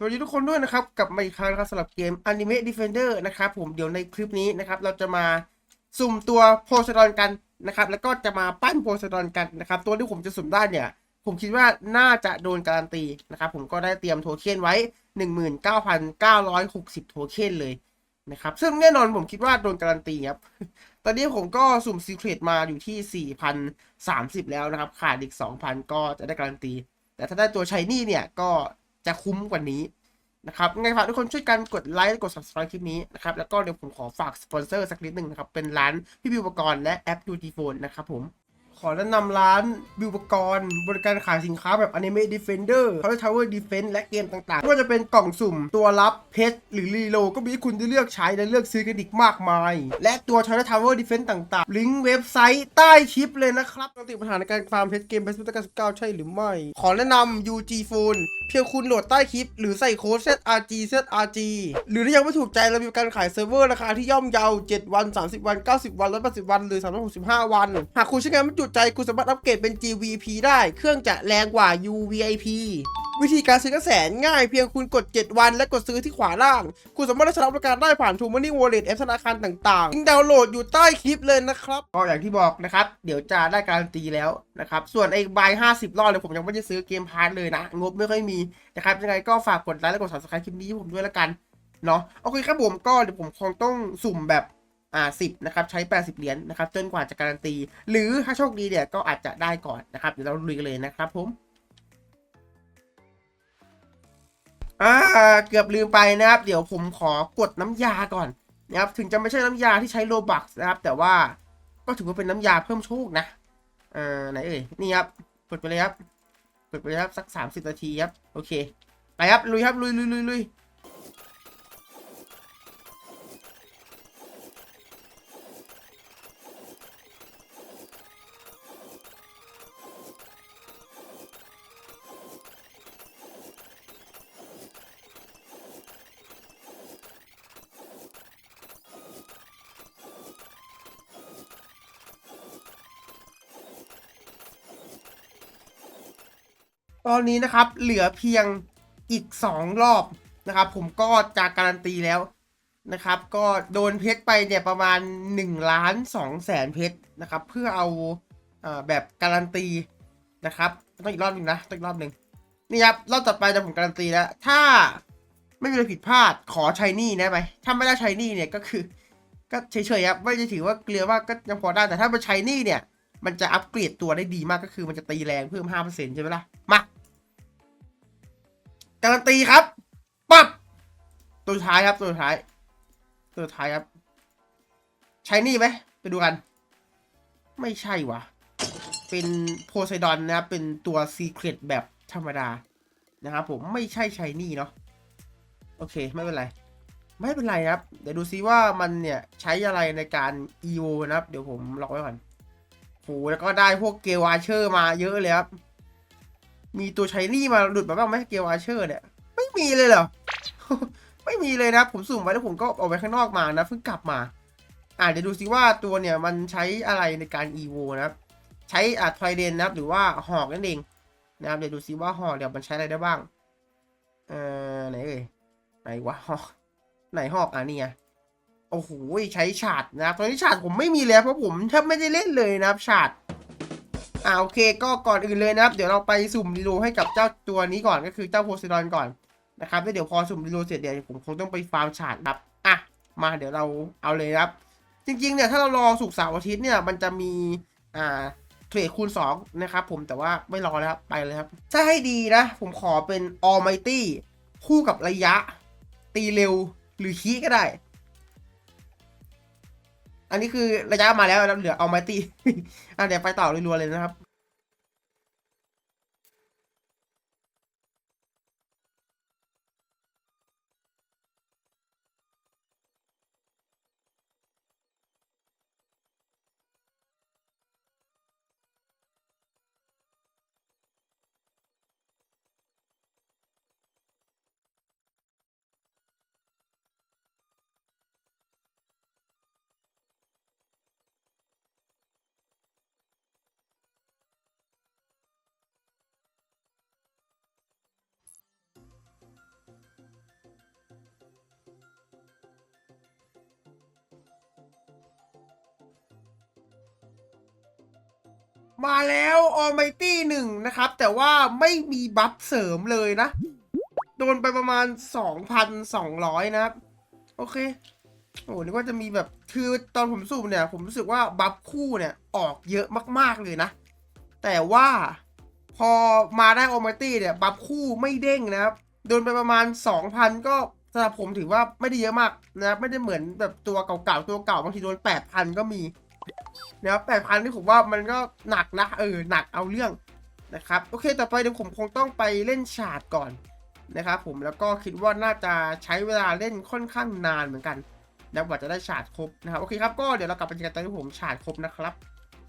สวัสดีทุกคนด้วยนะครับกลับมาอีกครั้งนะครับสำหรับเกม Anime Defender นะครับผมเดี๋ยวในคลิปนี้นะครับเราจะมาสุ่มตัวโพไซดอนกันนะครับแล้วก็จะมาปั้นโพไซดอนกันนะครับตัวที่ผมจะสุ่มได้เนี่ย ผมคิดว่าน่าจะโดนการันตีนะครับผมก็ได้เตรียมโทเค็นไว้ 19,960 โทเค็นเลยนะครับซึ่งแน่นอนผมคิดว่าโดนการันตีครับตอนนี้ผมก็สุ่มซีเครตมาอยู่ที่ 4,030 แล้วนะครับขาดอีก 2,000 ก็จะได้การันตี แต่ถ้าได้ตัวชายนี่เนี่ยก็ จะคุ้มกว่านี้นะครับไงฝากทุกคนช่วยกันกดไลค์กด subscribe คลิปนี้นะครับแล้วก็เดี๋ยวผมขอฝากสปอนเซอร์สักนิดหนึ่งนะครับเป็นร้านพี่บิวอุปกรณ์และแอป u t ีโฟนนะครับผม ขอแนะนำร้านบิวปกรณ์บริการขายสินค้าแบบ Anime Defender Power Tower Defense และเกมต่างๆไม่ว่าจะเป็นกล่องสุ่ม ตัวรับเพชรหรือรีโลก็มีให้คุณได้เลือกใช้และเลือกซื้อกันอีกมากมาย และตัว China Tower Defense ต่างๆ ลิงก์เว็บไซต์ใต้คลิปเลยนะครับติดปัญหาในการฟาร์มเพชรเกมเพชรพุทธกาล19 ใช่หรือไม่ ขอแนะนำ UG Phone เพียงคุณโหลดใต้คลิป หรือใส่โค้ด ZRG ZRG หรือถ้ายังไม่ถูกใจเรามีการขายเซิร์ฟเวอร์ราคาที่ย่อมเยา 7 วัน 30 วัน 90 วัน180วัน หรือ 365 วัน หากคุณใช้งานไม่จุใจคุณสามารถอัปเกรดเป็น GVP ได้ เครื่องจะแรงกว่า UVIP วิธีการซื้อก็แสนง่ายเพียงคุณกด 7 วันและกดซื้อที่ขวาล่าง คุณสามารถได้รับบริการได้ผ่าน True Money Wallet แอปธนาคารต่างๆลิงดาวน์โหลดอยู่ใต้คลิปเลยนะครับก็อย่างที่บอกนะครับ เดี๋ยวจะได้การันตีแล้วนะครับ ส่วนไอ้บาย50รอบเลยผมยังไม่ได้ซื้อเกมพาร์ทเลยนะ งบไม่ค่อยมีนะครับ ยังไงก็ฝากกดไลค์และกด subscribe คลิปนี้ผมด้วยละกันเนาะโอเคครับผมก็เดี๋ยวผมคงต้องสุ่มแบบ อ่าสิบนะครับใช้ 80 เหรียญนะครับจนกว่าจะการันตี หรือถ้าโชคดีเนี่ยก็อาจจะได้ก่อนนะครับเดี๋ยวเราลุยกันเลยนะครับผมอ่าเกือบลืมไปนะครับ เดี๋ยวผมขอกดน้ำยาก่อนนะครับถึงจะไม่ใช่น้ำยาที่ใช้โลบักนะครับ แต่ว่าก็ถือว่าเป็นน้ำยาเพิ่มโชคนะเอ่อไหนเอ่ยนี่ครับกดไปเลยครับกดไปเลยครับสัก 30 นาทีครับโอเคไปครับลุยครับลุยลุยลุยลุย ตอนนี้นะครับเหลือเพียงอีก 2 รอบนะครับ ผมก็จะการันตีแล้วนะครับ ก็โดนเพชรไปเนี่ยประมาณ1ล้าน2แสนเพชรนะครับ เพื่อเอาอแบบการันตีนะครับต้องอีกรอบหนึ่งนะต้องอีกรอบหนึ่งนี่ครับรอบต่อไปจะผมการันตีแล้ว ถ้าไม่มีอะไรผิดพลาดขอช้หนี่ได้ไหมถ้าไม่ได้ช้หนี่เนี่ยก็คือ ก็เฉยๆครับไม่ได้ถือว่าเกลือมาก็ยังพอได้แต่ถ้าไปใช้หนี่เนี่ย มันจะอัปเกรดตัวได้ดีมากก็คือมันจะตีแรงเพิ่ม5%ใช่ไหมล่ะมา การันตีครับปั๊บตัวท้ายครับตัวท้าย ตัวท้ายครับ ใช้นี่ไหมไปดูกัน ไม่ใช่วะเป็นโพไซดอนนะครับเป็นตัวซีเครตแบบธรรมดานะครับผมไม่ใช่ใช้นี่เนาะโอเคไม่เป็นไร ไม่เป็นไรครับ เดี๋ยวดูซิว่ามันเนี่ยใช้อะไรในการ EO นะครับ เดี๋ยวผมล็อกไว้ก่อนโหแล้วก็ได้พวกเกลวาเชอร์มาเยอะเลยครับ มีตัวใช้นี่มาหลุดมาบ้างไหมเกลอาเชอร์เนี่ย ไม่มีเลยเหรอ ไม่มีเลยนะ ผมสุ่มไว้แล้วผมก็เอาไว้ข้างนอกมานะเพิ่งกลับมาอ่าเดี๋ยวดูซิว่าตัวเนี่ยมันใช้อะไรในการ EVO นะครับ ใช้อ่าทอยเดนนะครับ หรือว่าหอกนั่นเองนะครับเดี๋ยวดูซิว่าหอกเดี๋ยวมันใช้อะไรได้บ้างเอ่อไหนเอ่ยไหนวะหอกไหนหอกอะนี่ไงโอ้โหใช้ฉาดนะครับตอนนี้ฉาดผมไม่มีแล้วเพราะผมแทบไม่ได้เล่นเลยนะครับฉาด อ่าโอเคก็ก่อนอื่นเลยนะครับ เดี๋ยวเราไปสุ่มดีโลให้กับเจ้าตัวนี้ก่อนก็คือเจ้าโพไซดอนก่อนนะครับแล้วเดี๋ยวพอสุ่มดีโลเสร็จเดี๋ยวผมคงต้องไปฟาร์มฉาดครับอะมาเดี๋ยวเราเอาเลยครับ จริงๆเนี่ยถ้าเรารอสุกเสาร์อาทิตย์เนี่ยมันจะมีอ่าเทรดคูณ2นะครับผมแต่ว่าไม่รอแล้วครับไปเลยครับถ้าให้ดีนะ ผมขอเป็น Almighty คู่กับระยะ ตีเร็วหรือคีก็ได้ อันนี้คือระยะมาแล้วเหลือเอาไม้ตีอะเดี๋ยวไปต่อรัวๆเลยนะครับ มาแล้วออมไมตี้หนึ่งนะครับ แต่ว่าไม่มีบัฟเสริมเลยนะ โดนไปประมาณ 2,200 นะครับ โอเค โอ้นึกว่าจะมีแบบ คือตอนผมสูบเนี่ย ผมรู้สึกว่าบัฟคู่เนี่ย ออกเยอะมากๆเลยนะ แต่ว่าพอมาได้ออมตี้เนี่ย บัฟคู่ไม่เด้งนะครับ โดนไปประมาณ 2,000 ก็สำหรับผมถือว่าไม่ได้เยอะมากนะไม่ได้เหมือนแบบตัวเก่าๆตัวเก่าบางทีโดน8,000 ก็มี นะครับแปดพันที่ผมว่ามันก็หนักนะเออหนักเอาเรื่องนะครับโอเคต่อไปเดี๋ยวผมคงต้องไปเล่นฉาดก่อนนะครับผมแล้วก็คิดว่าน่าจะใช้เวลาเล่นค่อนข้างนานเหมือนกันนะกว่าจะได้ฉาดครบนะครับโอเคครับก็เดี๋ยวเรากลับไปเจอกันตอนที่ผมฉาดครบนะครับ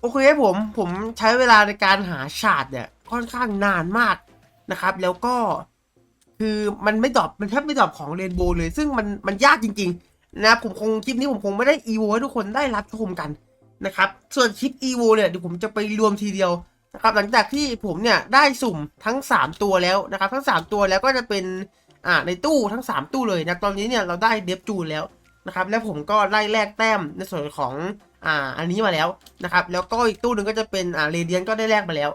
โอเคครับผมผมใช้เวลาในการหาฉาดเนี่ยค่อนข้างนานมากนะครับ แล้วก็คือมันไม่ดอปมันแทบไม่ดอปของเรนโบว์เลย ซึ่งมันมันยากจริง ๆ นะผมคงคลิปนี้ผมคงไม่ได้อีโวให้ทุกคนได้รับชมกัน นะครับส่วนคลิป EVO เนี่ยเดี๋ยวผมจะไปรวมทีเดียวนะครับหลังจากที่ผมเนี่ยได้สุ่มทั้ง 3 ตัวแล้วนะครับทั้ง 3 ตัวแล้วก็จะเป็นอ่าในตู้ทั้ง 3 ตู้เลยนะตอนนี้เนี่ยเราได้เดฟจูนแล้วนะครับแล้วผมก็ไล่แลกแต้มในส่วนของอ่าอันนี้มาแล้วนะครับแล้วก็อีกตู้หนึ่งก็จะเป็นอ่าเรเดียนก็ได้แลกมาแล้ว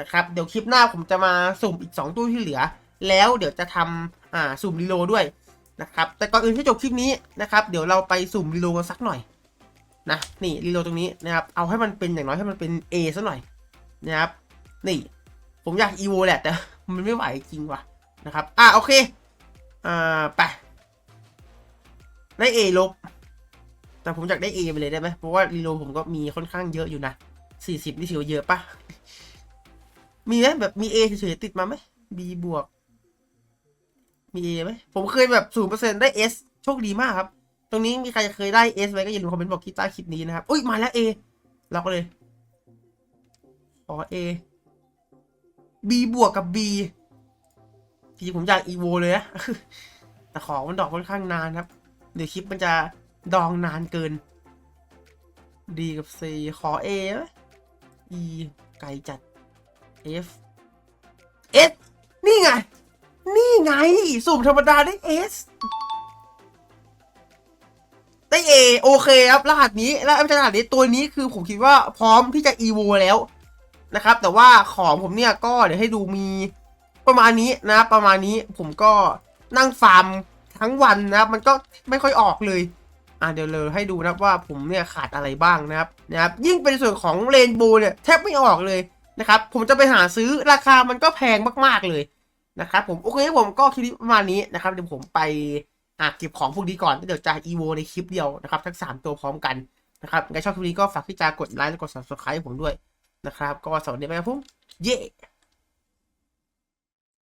นะครับเดี๋ยวคลิปหน้าผมจะมาสุ่มอีก 2 ตู้ที่เหลือ แล้วเดี๋ยวจะทำอ่าสุ่มรีโลด้วยนะครับแต่ก่อนอื่นที่จบคลิปนี้นะครับเดี๋ยวเราไปสุ่มรีโลกันสักหน่อย นะนี่รีโหลดตรงนี้นะครับเอาให้มันเป็นอย่างน้อยให้มันเป็น A ซะหน่อยนะครับนี่ผมอยาก EVO แหละแต่มันไม่ไหวจริงว่ะนะครับอะโอเคอ่าไปได้ A ลบ แต่ผมอยากได้ A ไปเลยได้ไหมเพราะว่ารีโหลดผมก็มีค่อนข้างเยอะอยู่นะ40นี่ถือว่าเยอะปะมีไหมแบบมี A เฉยๆติดมาไหม B บวกมี A ไหมผมเคยแบบ0%ได้ S โชคดีมากครับ ตรงนี้มีใครเคยได้ S ไว้ก็อย่าลืมคอมเมนต์บอกที่ใต้คลิปนี้นะครับ อุ้ยมาแล้ว A เราก็เลยขอ A B บวกกับ B จริงผมอยาก EVO เลยนะแต่ของมันดอกค่อนข้างนานครับเดี๋ยวคลิปมันจะดองนานเกิน D กับ C ขอ A ไหม E ไกลจัด F S นี่ไง นี่ไง สุ่มธรรมดาได้เอส โอเคครับรหัสนี้แล้วไม่ใช่รหัสนี้ตัวนี้คือผมคิดว่าพร้อมที่จะ EVO แล้วนะครับ แต่ว่าของผมเนี่ยก็เดี๋ยวให้ดูมีประมาณนี้นะ ประมาณนี้ผมก็นั่งฟาร์มทั้งวันนะครับ มันก็ไม่ค่อยออกเลย อะเดี๋ยวเลยให้ดูนะว่าผมเนี่ยขาดอะไรบ้างนะครับนะครับ ยิ่งเป็นส่วนของเรนโบว์เนี่ยแทบไม่ออกเลยนะครับ ผมจะไปหาซื้อราคามันก็แพงมากๆเลยนะครับ ผมโอเคผมก็คลิปประมาณนี้นะครับเดี๋ยวผมไป อะเก็บของพวกนี้ก่อนแล้วเดี๋ยวจะ EVO ในคลิปเดียวนะครับ ทั้ง 3 ตัวพร้อมกันนะครับใครชอบคลิปนี้ก็ฝากที่จะกดไลค์และกด subscribe ให้ผมด้วยนะครับ ก็สวัสดีไปครับผมเย้